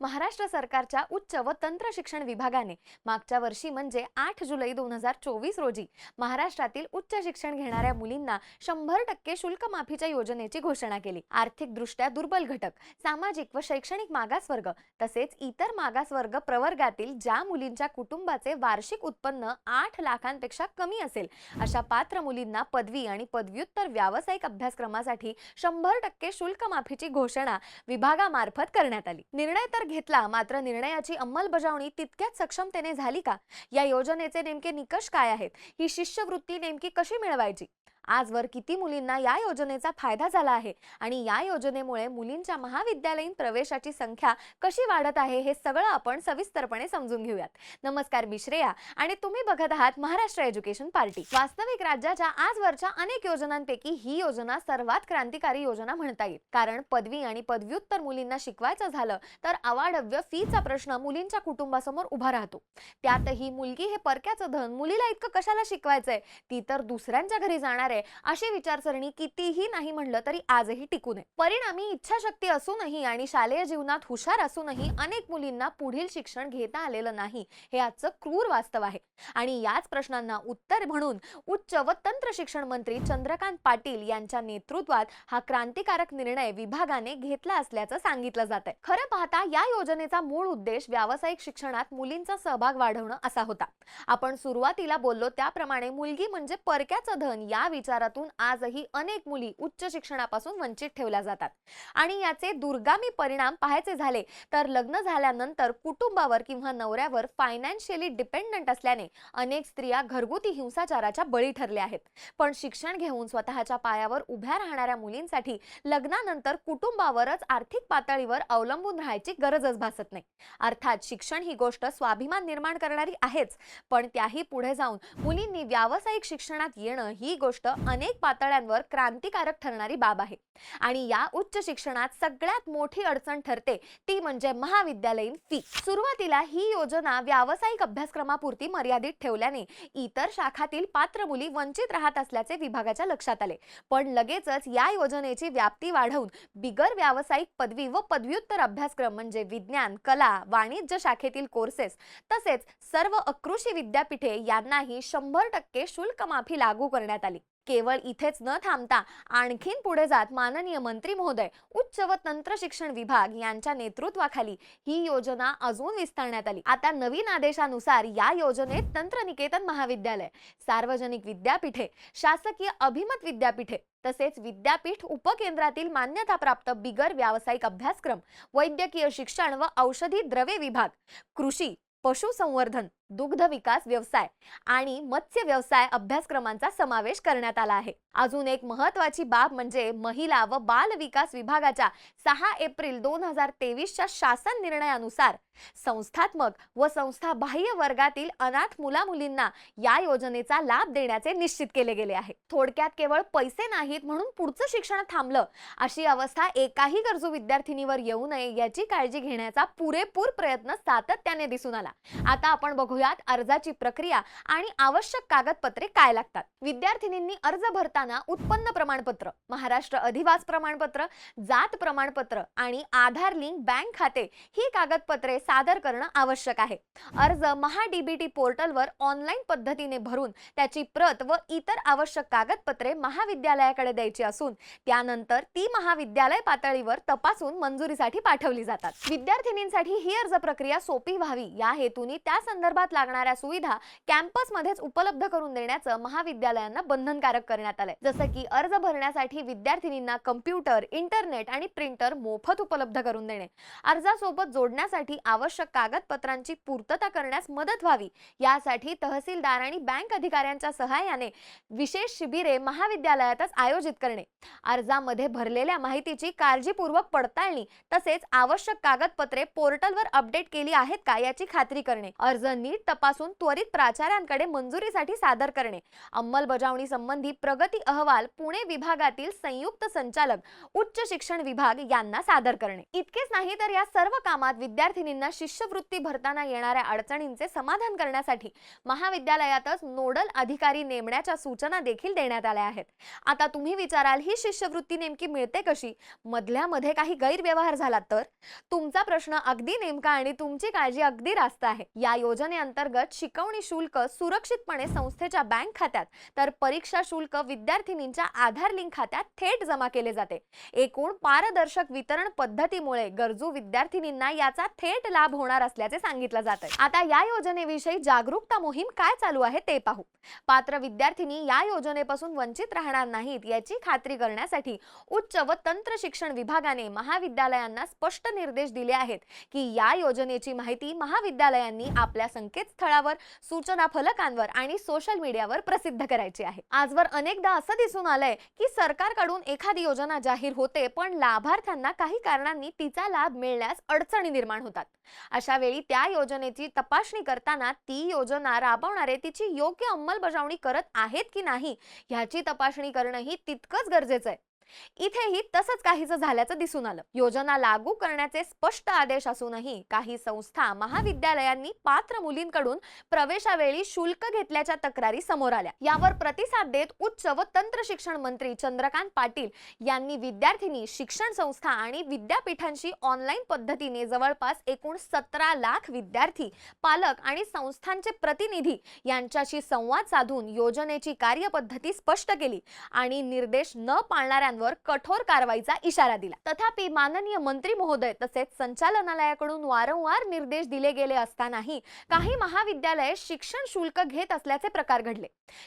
महाराष्ट्र सरकारच्या उच्च व तंत्र शिक्षण विभागाने मागच्या वर्षी म्हणजे आठ जुलै दोन हजार चोवीस रोजी महाराष्ट्रातील उच्च शिक्षण घेणाऱ्या मुलींना शंभर टक्के शुल्क माफीच्या योजनेची घोषणा केली. आर्थिकदृष्ट्या दुर्बल घटक सामाजिक व शैक्षणिक मागासवर्ग तसेच इतर मागासवर्ग प्रवर्गातील ज्या मुलींच्या कुटुंबाचे वार्षिक उत्पन्न आठ लाखांपेक्षा कमी असेल अशा पात्र मुलींना पदवी आणि पदव्युत्तर व्यावसायिक अभ्यासक्रमासाठी शंभर टक्के शुल्क माफीची घोषणा विभागामार्फत करण्यात आली. निर्णय तर घेतला मात्र निर्णयाची अंमलबजावणी तितक्याच सक्षमतेने झाली का? या योजनेचे नेमके निकष काय आहेत? ही शिष्यवृत्ती नेमकी कशी मिळवायची? आजवर किती मुलींना या योजनेचा फायदा झाला आहे आणि या योजनेमुळे मुलींच्या महाविद्यालयीन प्रवेशाची संख्या कशी वाढत आहे हे सगळं आपण सविस्तरपणे समजून घेऊयात. नमस्कार मी श्रेया आणि तुम्ही बघत आहात महाराष्ट्र एज्युकेशन पार्टी. वास्तविक राज्याच्या आजवरच्या अनेक योजनांपैकी ही योजना सर्वात क्रांतिकारी योजना म्हणता येईल. कारण पदवी आणि पदव्युत्तर मुलींना शिकवायचं झालं तर अवाढव्य फीचा प्रश्न मुलींच्या कुटुंबासमोर उभा राहतो. त्यातही मुलगी हे परक्याचं धन मुलीला इतकं कशाला शिकवायचंय? ती तर दुसऱ्यांच्या घरी जाणार आहे. अशी विचारसरणी कितीही नाही म्हणलं तरी आजही टिकू नये. परिणामी इच्छाशक्ती असूनही आणि शालेय जीवनात हुशार असूनही अनेक मुलींना पुढील शिक्षण घेता आलेलं नाही हे आजचं क्रूर वास्तव आहे. आणि याच प्रश्नांना उत्तर म्हणून उच्च व तंत्र शिक्षण मंत्री चंद्रकांत पाटील यांच्या नेतृत्वात हा क्रांतिकारक निर्णय विभागाने घेतला असल्याचं सांगितलं जात आहे. खरं पाहता या योजनेचा मूळ उद्देश व्यावसायिक शिक्षणात मुलींचा सहभाग वाढवणं असा होता. आपण सुरुवातीला बोललो त्याप्रमाणे मुलगी म्हणजे परक्याचं धन या विचारातून आजही अनेक मुली उच्च शिक्षणापासून वंचित ठेवल्या जातात. आणि याचे दुर्गामी परिणाम पाहायचे झाले तर लग्न झाल्यानंतर कुटुंबावर किंवा नवऱ्यावर फायनान्शियली डिपेंडंट असल्याने अनेक स्त्रिया घरगुती हिंसाचाराच्या बळी ठरल्या आहेत. पण शिक्षण घेऊन स्वतःच्या पायावर उभ्या राहणाऱ्या मुलींसाठी लग्नानंतर कुटुंबावरच आर्थिक पातळीवर अवलंबून राहायची गरजच भासत नाही. अर्थात शिक्षण ही गोष्ट स्वाभिमान निर्माण करणारी आहेच पण त्याही पुढे जाऊन मुलींनी व्यावसायिक शिक्षणात येणं ही गोष्ट अनेक पातळ्यांवर क्रांतिकारक ठरणारी बाब आहे. आणि या उच्च शिक्षणात सगळ्यात मोठी अडचण ठरते ती म्हणजे महाविद्यालयीन फी सुरुवातीला ही योजना व्यावसायिक अभ्यासक्रमापुरती मर्यादित ठेवल्याने इतर शाखातील पात्र मुली वंचित राहत असल्याचे विभागाच्या लक्षात आले. पण लगेचच या योजनेची व्याप्ती वाढवून बिगर व्यावसायिक पदवी व पदव्युत्तर अभ्यासक्रम म्हणजे विज्ञान कला वाणिज्य शाखेतील कोर्सेस तसेच सर्व अकृषी विद्यापीठे यांनाही शंभर टक्के शुल्क माफी लागू करण्यात आली. केवळ इथेच न थांबता आणखीन पुढे जात माननीय मंत्री महोदय उच्च व तंत्र शिक्षण विभाग यांच्या नेतृत्वाखाली ही योजना अजून विस्तारण्यात आली. आता नवीन आदेशानुसार या योजनेत तंत्रनिकेतन महाविद्यालय सार्वजनिक विद्यापीठे शासकीय अभिमत विद्यापीठे तसेच विद्यापीठ उपकेंद्रातील मान्यताप्राप्त बिगर व्यावसायिक अभ्यासक्रम वैद्यकीय शिक्षण व औषधी द्रव्ये विभाग कृषी पशुसंवर्धन दुग्ध विकास व्यवसाय आणि मत्स्य व्यवसाय अभ्यासक्रमांचा समावेश करण्यात आला आहे. अजून एक महत्वाची बाब म्हणजे महिला व बाल विकास विभागाच्या सहा एप्रिल दोन हजार तेवीसच्या शासन निर्णयानुसार संस्थात्मक व संस्था बाह्य वर्गातील अनाथ मुला मुलींना या योजनेचा लाभ देण्याचे निश्चित केले गेले आहे. थोडक्यात केवळ पैसे नाहीत म्हणून पुढचं शिक्षण थांबलं अशी अवस्था एकाही गरजू विद्यार्थिनीवर येऊ नये याची काळजी घेण्याचा पुरेपूर प्रयत्न सातत्याने दिसून आला. आता आपण बघूया ऐकूयात अर्जाची प्रक्रिया आणि आवश्यक कागदपत्रे काय लागतात. विद्यार्थिनींनी अर्ज भरताना उत्पन्न प्रमाणपत्र महाराष्ट्र अधिवास प्रमाणपत्र जात प्रमाणपत्र आणि आधार लिंक बँक खाते ही कागदपत्रे सादर करणं आवश्यक आहे. अर्ज महा डीबीटी पोर्टलवर ऑनलाईन पद्धतीने भरून त्याची प्रत व इतर आवश्यक कागदपत्रे महाविद्यालयाकडे द्यायची असून त्यानंतर ती महाविद्यालय पातळीवर तपासून मंजुरीसाठी पाठवली जातात. विद्यार्थिनींसाठी ही अर्ज प्रक्रिया सोपी व्हावी या हेतूने त्या संदर्भात लागणाऱ्या सुविधा कॅम्पसमध्येच उपलब्ध करून देण्याचं महाविद्यालयांना बंधनकारक करण्यात आलंय. जसं की अर्ज भरण्यासाठी विद्यार्थिनींना कम्प्युटर इंटरनेट आणि प्रिंटर मोफत उपलब्ध करून देणे. अर्जासोबत जोडण्यासाठी आवश्यक कागदपत्रांची पूर्तता करण्यास मदत व्हावी. यासाठी तहसीलदार आणि बँक अधिकाऱ्यांच्या सहाय्याने विशेष शिबिरे महाविद्यालयातच आयोजित करणे. अर्जामध्ये भरलेल्या माहितीची काळजीपूर्वक पडताळणी तसेच आवश्यक कागदपत्रे पोर्टलवर अपडेट केली आहेत का याची खात्री करणे. अर्जांनी नीट तपासून त्वरित प्राचार्यांकडे मंजुरीसाठी सादर करणे. अंमलबजावणी संबंधी प्रगती अहवाल पुणे विभागातील संयुक्त संचालक उच्च शिक्षण विभाग यांना सादर करणे. इतकेच नाही तर या सर्व कामात विद्यार्थिनींना शिष्यवृत्ती भरताना येणाऱ्या अडचणींचे समाधान करण्यासाठी महाविद्यालयातच नोडल अधिकारी नेमण्याच्या सूचना देखील देण्यात आल्या आहेत. आता तुम्ही विचाराल ही शिष्यवृत्ती नेमकी मिळते कशी? मधल्या मध्ये काही गैरव्यवहार झाला तर? तुमचा प्रश्न अगदी नेमका आणि तुमची काळजी अगदी रास्त आहे. या योजने योजनेअंतर्गत शिकवणी शुल्क सुरक्षितपणे संस्थेच्या बँक खात्यात तर परीक्षा शुल्क विद्यार्थिनींच्या आधार लिंक खात्यात थेट जमा केले जाते. एकूण पारदर्शक वितरण पद्धतीमुळे गरजू विद्यार्थिनींना याचा थेट लाभ होणार असल्याचे सांगितलं जात आहे आता या योजनेविषयी जागरूकता मोहीम काय चालू आहे ते पाहू. पात्र विद्यार्थिनी या योजनेपासून वंचित राहणार नाहीत याची खात्री करण्यासाठी उच्च व तंत्र शिक्षण विभागाने महाविद्यालयांना स्पष्ट निर्देश दिले आहेत की या योजनेची माहिती महाविद्यालयांनी आपल्या संकेतस्थळावर सूचना फलकांवर आणि सोशल मीडियावर प्रसिद्ध करायची आहे. आजवर अनेकदा असं दिसून आलंय की सरकारकडून एखादी योजना जाहीर होते पण लाभार्थ्यांना काही कारणांनी तिचा लाभ मिळण्यास अडचणी निर्माण होतात. अशा वेळी त्या योजनेची तपासणी करताना ती योजना राबवणारे तिची योग्य अंमलबजावणी करत आहेत की नाही ह्याची तपासणी करणंही तितकंच गरजेचं आहे. इथेही तसंच काहीच झाल्याचं दिसून आलं. योजना लागू करण्याचे स्पष्ट आदेश असूनही काही संस्था महाविद्यालयांनी पात्र मुलींकडून प्रवेशावेळी शुल्क घेतल्याच्या तक्रारी समोर आल्या. यावर प्रतिसाद देत उच्च व तंत्र शिक्षण मंत्री चंद्रकांत पाटील यांनी विद्यार्थिनी शिक्षण संस्था आणि विद्यापीठांशी ऑनलाईन पद्धतीने जवळपास एकूण सतरा लाख विद्यार्थी पालक आणि संस्थांचे प्रतिनिधी यांच्याशी संवाद साधून योजनेची कार्यपद्धती स्पष्ट केली आणि निर्देश न पाळणाऱ्या पाळणाऱ्यांवर कठोर कारवाईचा इशारा दिला. तथापि माननीय मंत्री महोदय तसेच संचालनालयाकडून वारंवार निर्देश दिले गेले असतानाही काही महाविद्यालय शिक्षण शुल्क घेत असल्याचे प्रकार घडले.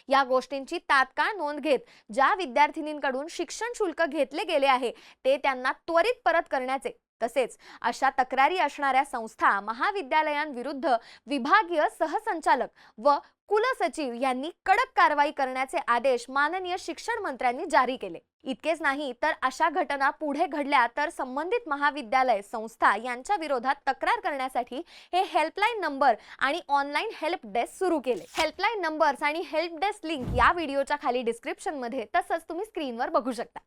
या गोष्टींची तात्काळ नोंद घेत ज्या विद्यार्थिनींकडून शिक्षण शुल्क घेतले गेले आहे ते त्यांना त्वरित परत करण्याचे. तसेच अशा तक्रारी असणाऱ्या संस्था महाविद्यालयांविरुद्ध विभागीय सहसंचालक व कुलसचिव यांनी कडक कारवाई करण्याचे आदेश माननीय शिक्षण मंत्र्यांनी जारी केले. इतकेच नाही तर अशा घटना पुढे घडल्या तर संबंधित महाविद्यालय संस्था यांच्या विरोधात तक्रार करण्यासाठी हे हेल्पलाईन नंबर आणि ऑनलाईन हेल्प डेस्क सुरू केले. हेल्पलाईन नंबर्स आणि हेल्प डेस्क लिंक या व्हिडिओच्या खाली डिस्क्रिप्शनमध्ये तसंच तुम्ही स्क्रीनवर बघू शकता.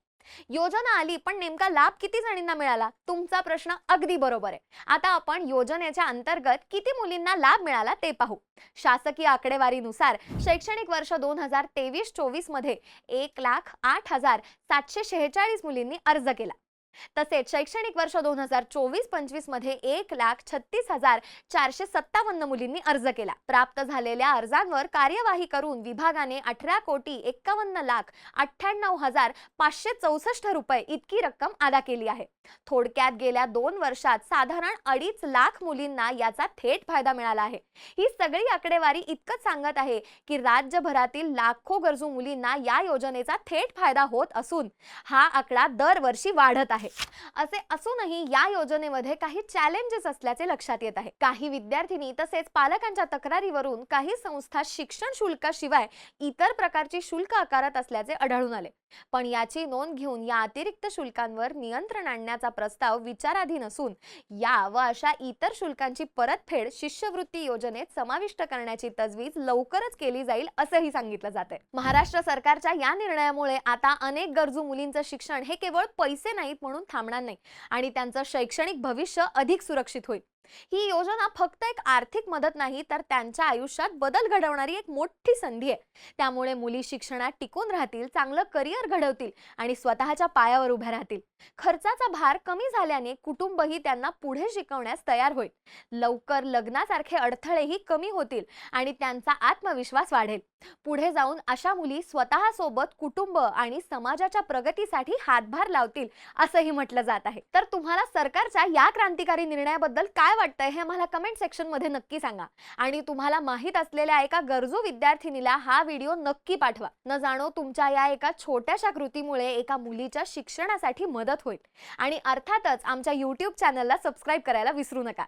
योजना आली पण नेमका लाभ किती जणींना मिळाला? तुमचा प्रश्न अगदी बरोबर आहे. आता आपण योजनेच्या अंतर्गत किती मुलींना लाभ मिळाला ते पाहू. शासकीय आकडेवारीनुसार शैक्षणिक वर्ष दोन हजार तेवीस चोवीसमध्ये एक लाख आठ हजार सातशे शेहेचाळीस मुलींनी अर्ज केला. तसेच शैक्षणिक वर्ष दोन हजार चोवीस पंचवीसमध्ये एक लाख छत्तीस हजार चारशे सत्तावन्न मुलींनी अर्ज केला. प्राप्त झालेल्या अर्जांवर कार्यवाही करून विभागाने अठरा कोटी एक्कावन्न लाख अठ्ठ्याण्णव हजार पाचशे चौसष्ट रुपये इतकी रक्कम अदा केली आहे. थोडक्यात गेल्या दोन वर्षात साधारण अडीच लाख मुलींना याचा थेट फायदा मिळाला आहे. ही सगळी आकडेवारी इतकंच सांगत आहे की राज्यभरातील लाखो गरजू मुलींना या योजनेचा थेट फायदा होत असून हा आकडा दरवर्षी वाढत आहे. असे असूनही या योजनेमध्ये काही चॅलेंजेस असल्याचे लक्षात येत आहे. काही विद्यार्थिनी तसेच पालकांच्या तक्रारीवरून काही संस्था शिक्षण शुल्काशिवाय इतर प्रकारची शुल्क आकारत असल्याचे आढळून आले. पण याची नोंद घेऊन या अतिरिक्त शुल्कांवर नियंत्रण आणण्याचा प्रस्ताव विचाराधीन असून या व अशा इतर शुल्कांची परतफेड शिष्यवृत्ती योजनेत समाविष्ट करण्याची तजवीज लवकरच केली जाईल असंही सांगितलं जाते महाराष्ट्र सरकारच्या या निर्णयामुळे आता अनेक गरजू मुलींचं शिक्षण हे केवळ पैसे नाहीत म्हणून थांबणार नाही आणि त्यांचं शैक्षणिक भविष्य अधिक सुरक्षित होईल. ही योजना फक्त एक आर्थिक मदत नाही तर त्यांच्या आयुष्यात बदल घडवणारी एक मोठी संधी आहे. त्यामुळे मुली शिक्षणात टिकून राहतील चांगलं करिअर घडवतील आणि स्वतःच्या पायावर उभ्या राहतील. खर्चाचा भार कमी झाल्याने कुटुंबही त्यांना पुढे शिकवण्यास तयार होईल. लवकर लग्नासारखे अडथळेही कमी होतील आणि त्यांचा आत्मविश्वास वाढेल. पुढे जाऊन अशा मुली स्वतःसोबत कुटुंब आणि समाजाच्या प्रगतीसाठी हातभार लावतील असंही म्हटलं जात आहे. तर तुम्हाला सरकारच्या या क्रांतिकारी निर्णयाबद्दल काय काय वाटतंय हे मला कमेंट सेक्शनमध्ये नक्की सांगा. आणि तुम्हाला माहीत असलेल्या एका गरजू विद्यार्थिनीला हा व्हिडिओ नक्की पाठवा. न जाणो तुमच्या या एका छोट्याशा कृतीमुळे एका मुलीच्या शिक्षणासाठी मदत होईल. आणि अर्थातच आमच्या युट्यूब चॅनलला सबस्क्राईब करायला विसरू नका.